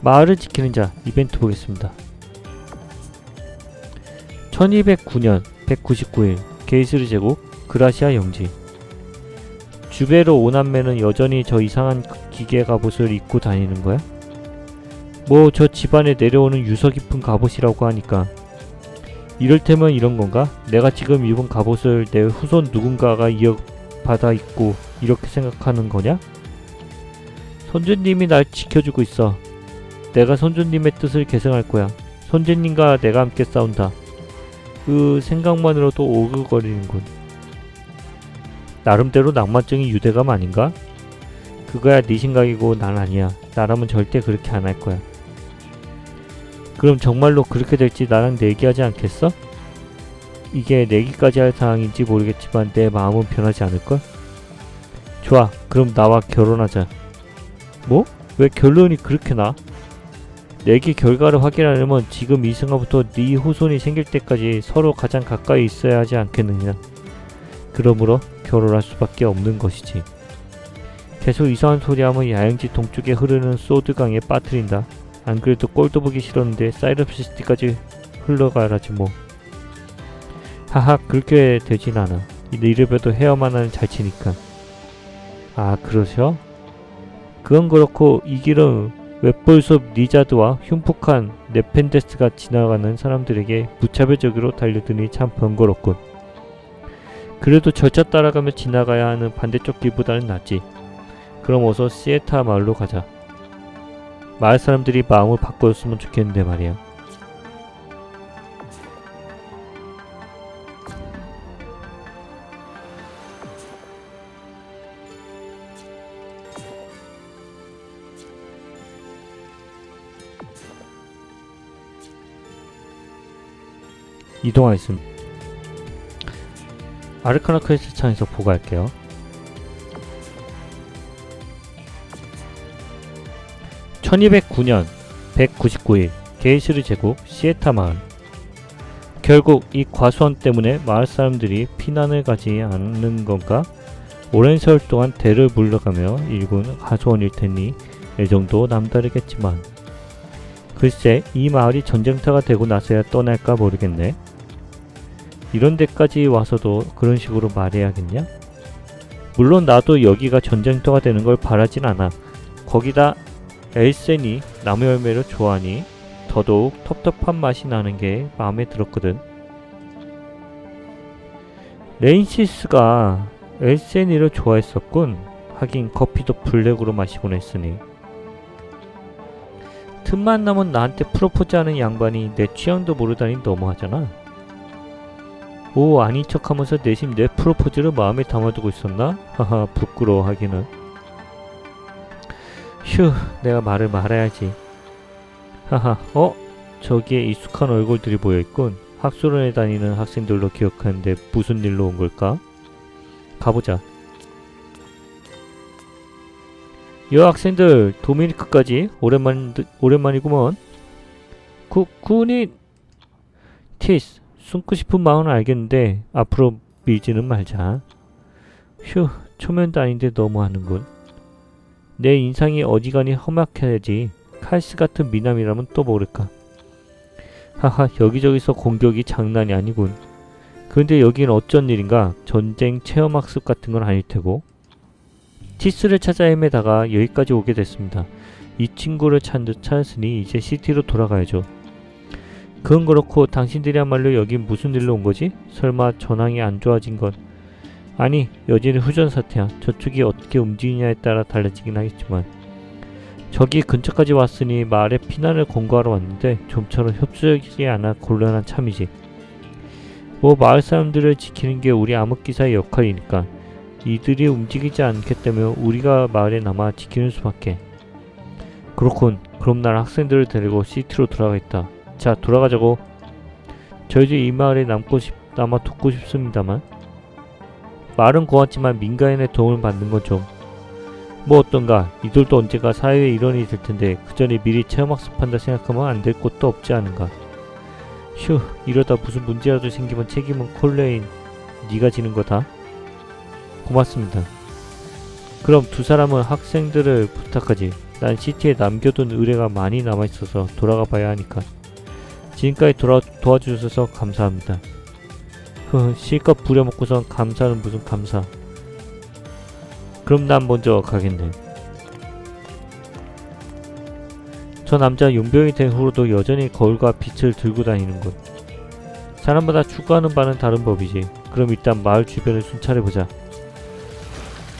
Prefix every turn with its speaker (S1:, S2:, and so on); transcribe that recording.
S1: 마을을 지키는 자 이벤트 보겠습니다. 1209년 199일 게이스르 제국 그라시아 영지 주베로 오남매는 여전히 저 이상한 기계 갑옷을 입고 다니는 거야? 뭐 저 집안에 내려오는 유서 깊은 갑옷이라고 하니까 이럴테면 이런 건가? 내가 지금 입은 갑옷을 내 후손 누군가가 이어받아 입고 이렇게 생각하는 거냐? 선주님이 날 지켜주고 있어. 내가 선주님의 뜻을 계승할 거야. 선주님과 내가 함께 싸운다. 그 생각만으로도 오글거리는군. 나름대로 낭만적인 유대감 아닌가? 그거야 네 생각이고 난 아니야. 나라면 절대 그렇게 안 할 거야. 그럼 정말로 그렇게 될지 나랑 내기하지 않겠어? 이게 내기까지 할 상황인지 모르겠지만 내 마음은 변하지 않을걸? 좋아. 그럼 나와 결혼하자. 뭐? 왜 결론이 그렇게 나? 내기 결과를 확인하려면 지금 이 순간부터 네 후손이 생길 때까지 서로 가장 가까이 있어야 하지 않겠느냐. 그러므로 결혼할 수밖에 없는 것이지. 계속 이상한 소리하면 야영지 동쪽에 흐르는 소드강에 빠뜨린다. 안 그래도 꼴도 보기 싫었는데 사이럽시티까지 흘러가라지 뭐. 하하 그렇게 되진 않아. 이래봬도 헤어만 하는 잘 치니까. 아 그러셔? 그건 그렇고 이 길은 웹볼숲 리자드와 흉폭한 네펜데스가 지나가는 사람들에게 무차별적으로 달려드니 참 번거롭군. 그래도 절차 따라가며 지나가야 하는 반대쪽 길보다는 낫지. 그럼 어서 시에타 마을로 가자. 마을 사람들이 마음을 바꿔줬으면 좋겠는데 말이야. 이동하겠습니다. 아르카나 퀘스트 창에서 보고할게요. (1209년) (199일) 게이시르 제국 시에타 마을 결국 이 과수원 때문에 마을 사람들이 피난을 가지 않는 건가? 오랜 세월 동안 대를 물러가며 일군 과수원일 테니 애정도 남다르겠지만 글쎄 이 마을이 전쟁터가 되고 나서야 떠날까 모르겠네. 이런 데까지 와서도 그런 식으로 말해야겠냐? 물론 나도 여기가 전쟁터가 되는 걸 바라진 않아. 거기다 엘센이 나무 열매를 좋아하니 더더욱 텁텁한 맛이 나는 게 마음에 들었거든. 레인시스가 엘센이를 좋아했었군. 하긴 커피도 블랙으로 마시곤 했으니. 틈만 나면 나한테 프로포즈하는 양반이 내 취향도 모르다니 너무하잖아. 오 아닌 척하면서 내심 내 프로포즈를 마음에 담아두고 있었나? 하하 부끄러워하기는. 휴 내가 말을 말아야지. 하하 어? 저기에 익숙한 얼굴들이 보여있군. 학술원에 다니는 학생들로 기억하는데 무슨 일로 온 걸까? 가보자. 여학생들 도미니크까지 오랜만 오랜만이구먼. 구 군인 티스 숨고 싶은 마음은 알겠는데 앞으로 밀지는 말자. 휴 초면도 아닌데 너무하는군. 내 인상이 어지간히 험악해야지. 칼스 같은 미남이라면 또 모를까. 하하 여기저기서 공격이 장난이 아니군. 그런데 여긴 어쩐 일인가? 전쟁 체험학습 같은 건 아닐 테고. 티스를 찾아 헤매다가 여기까지 오게 됐습니다. 이 친구를 찾, 찾았으니 이제 시티로 돌아가야죠. 그건 그렇고 당신들이야말로 여긴 무슨 일로 온 거지? 설마 전황이 안 좋아진 건 아니 여지는 후전 사태야. 저쪽이 어떻게 움직이냐에 따라 달라지긴 하겠지만 저기 근처까지 왔으니 마을에 피난을 공고하러 왔는데 좀처럼 협조적이지 않아 곤란한 참이지. 뭐 마을 사람들을 지키는 게 우리 암흑기사의 역할이니까 이들이 움직이지 않겠다면 우리가 마을에 남아 지키는 수밖에. 그렇군. 그럼 난 학생들을 데리고 시티로 돌아가겠다. 자, 돌아가자고. 저희도 이 마을에 남고 싶, 남아 돕고 싶습니다만. 말은 고맙지만 민간인의 도움을 받는 건 좀. 뭐 어떤가. 이들도 언젠가 사회의 일원이 될 텐데 그 전에 미리 체험학습한다 생각하면 안 될 것도 없지 않은가. 휴, 이러다 무슨 문제라도 생기면 책임은 콜레인 네가 지는 거다. 고맙습니다. 그럼 두 사람은 학생들을 부탁하지. 난 시티에 남겨둔 의뢰가 많이 남아있어서 돌아가 봐야 하니까. 지금까지 돌아, 도와주셔서 감사합니다. 흐, 실컷 부려먹고선 감사는 무슨 감사. 그럼 난 먼저 가겠네. 저 남자 용병이 된 후로도 여전히 거울과 빛을 들고 다니는군. 사람마다 추구하는 바는 다른 법이지. 그럼 일단 마을 주변을 순찰해보자.